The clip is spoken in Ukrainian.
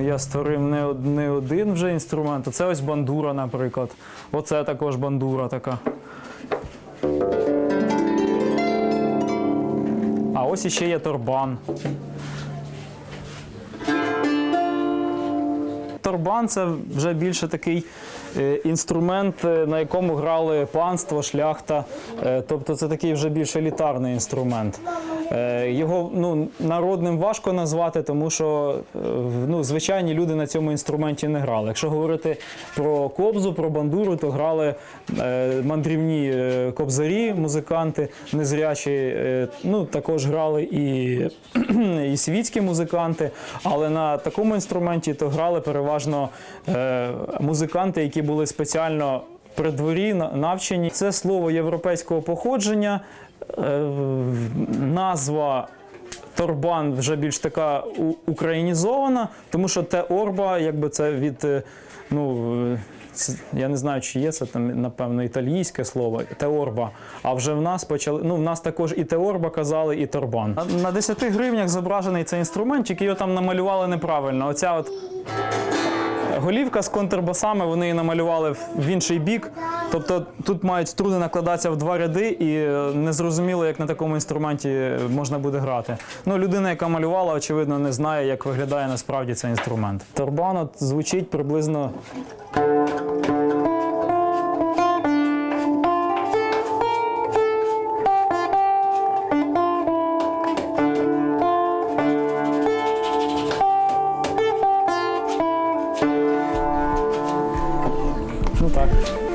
я створив не, не один вже інструмент. Це ось бандура, наприклад. Оце також бандура така. А ось іще є торбан. Торбан це вже більше такий е, інструмент, е, на якому грали панство, шляхта. Е, Тобто це такий вже більш елітарний інструмент. Е, Його ну, народним важко назвати, тому що е, ну, звичайні люди на цьому інструменті не грали. Якщо говорити про кобзу, про бандуру, то грали е, мандрівні кобзарі, музиканти незрячі. Ну, також грали і, і світські музиканти, але на такому інструменті то грали переважно музиканти, які були спеціально при дворі на- навчені. Це слово європейського походження. Е, Назва Торбан вже більш така українізована, тому що те орба, якби це від. е, Ну, е, я не знаю, чи є це там, напевно, італійське слово, теорба. А вже в нас почали. Ну, в нас також і теорба казали, і торбан. На 10 гривнях зображений цей інструмент, тільки його там намалювали неправильно. Оця от голівка з контрбасами, вони її намалювали в- інший бік. Тобто тут мають струни накладатися в два ряди, і е, незрозуміло, як на такому інструменті можна буде грати. Ну, людина, яка малювала, очевидно, не знає, як виглядає насправді цей інструмент. Торбан звучить приблизно Não tá.